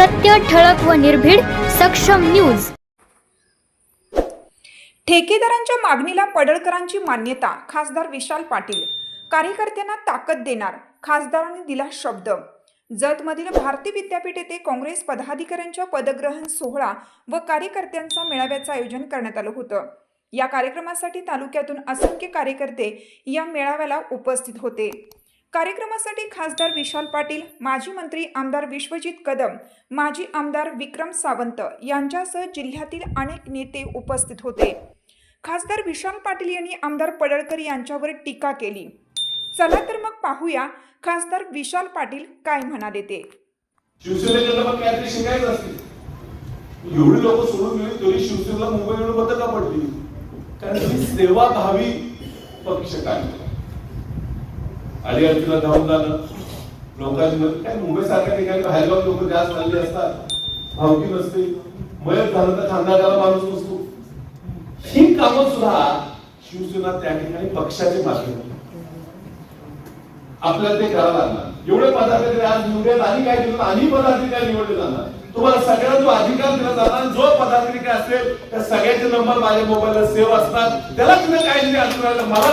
सत्य ठळक व निर्भीड सक्षम न्यूज. ठेकेदारांच्या मागणीला पडळकरांची मान्यता खासदार विशाल पाटील. कार्यकर्त्यांना ताकद देणार खासदारांनी दिला शब्द. जतमधील भारती विद्यापीठ येथे काँग्रेस पदाधिकाऱ्यांच्या पदग्रहण सोहळा व कार्यकर्त्यांचा मेळाव्याचं आयोजन करण्यात आलं होतं. या कार्यक्रमासाठी तालुक्यातून असंख्य कार्यकर्ते या मेळाव्याला उपस्थित होते. कार्यक्रमासाठी खासदार विशाल पाटील माजी मंत्री आमदार विश्वजित कदम माजी आमदार विक्रम सावंत यांच्यासह जिल्ह्यातील अनेक नेते उपस्थित होते. खासदार विशाल पाटील यांनी आमदार पडळकर यांच्यावर टीका केली. चला तर मग पाहूया खासदार विशाल पाटील काय म्हणाले ते. एवढी लोक सोडून गेली तरी शिवसेनेला मुंबई येऊन का पडली कारण तुम्ही सेवाभावी पक्ष काय? अडीअडचणीला धावून जाणं. लोकांची काय मुंबई सारख्या ठिकाणी बाहेरगाव लोक जास्त आलेले असतात? भावकी नसते. मयत झालं तर खांदाला माणूस नसतो. ही कामं सुद्धा शिवसेना त्या ठिकाणी पक्षाचे माध्यम आपल्याला ते करावं लागणार. एवढे पदाधिकारी आज निवडले आणि काय दिलं? आणि पदाधिकारी निवडले जाणार. तुम्हाला सगळ्यांना जो अधिकार दिला जाणार जो पदाधिकारी असेल त्या सगळ्यांचे नंबर माझ्या मोबाईलला सेव्ह असतात. त्याला तुम्ही काय दिले अडचण मला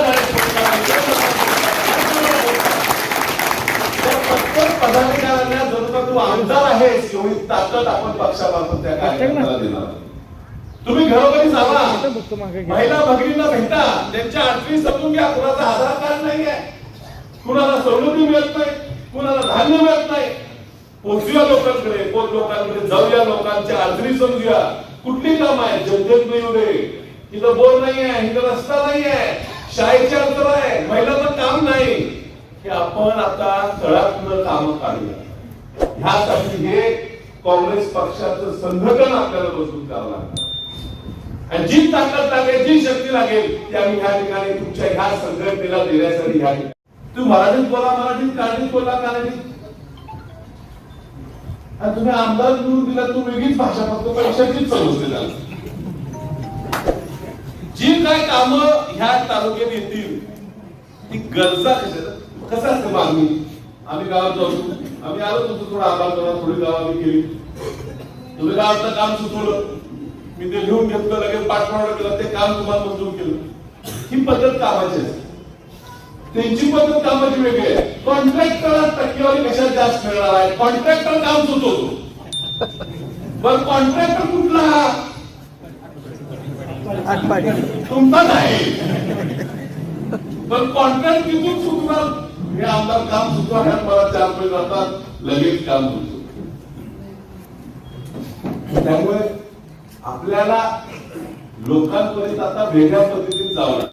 त्या प्रत्येक पदाधिकाऱ्यांना जर का तू आमदार आहेस एवढी ताकद आपण पक्षामार्फत त्या कार्यकर्त्याला देणार. तुम्ही घरोघरी जावा. महिला भगिनींना भेटा. त्यांच्या अडचणी समजून घ्या. कुणाचा आधार कार्ड नाहीये. कुणाला सवलती मिळत नाही. कुणाला धान्य मिळत नाही. पोचूया लोकांकडे. पोच लोकांकडे जाऊया. लोकांच्या अडचणी समजूया. कुठली काम आहे जनतेत येऊ दे इथं बोर नाहीये. इथं रस्ता नाहीये. शाळेची अडचण आहे. महिलांना काम नाही. हे आपण आता तळातून काम काढूया. ह्यासाठी हे काँग्रेस पक्षाचं संघटन आपल्याला मजबूत करावं लागतं आणि जी ताकद लागेल जी शक्ती लागेल ती आम्ही ह्या ठिकाणी तुमच्या ह्या संघटनेला देण्यासाठी ह्या तू मराठीत बोला मराठीत काळजीत बोला काळजीत. आणि तुम्ही आमदार निवडून दिला तू वेगळीच भाषा फक्त पैशाचीच समजते त्याला जी काय काम ह्या तालुक्यात येतील ती गरजा कशा कसं असतं मागणी? आम्ही गावात जाऊ. आम्ही आलो तुमचं थोडं आभार करा थोडी गाव आम्ही केली. तुम्ही गावाचं काम सुचवलं. मी ते लिहून घेतलं लगेच पाठपुरावा केला ते काम तुम्हाला मंजूर केलं. ही पद्धत कामाची असते त्यांची पद्धत कामाची वेगळी आहे. कॉन्ट्रॅक्टरला टक्केवारी कशात जास्त मिळणार आहे? कॉन्ट्रॅक्टर काम सुचवतो. पण कॉन्ट्रॅक्टर कुठला तुमचा नाही. पण कॉन्ट्रॅक्ट किती सुचणार. हे आमदार काम सुचवा ह्यात मला चार पैसे जातात लगेच काम सुचतो त्यामुळे आपल्याला लोकांपर्यंत आता वेगळ्या पद्धतीने जावं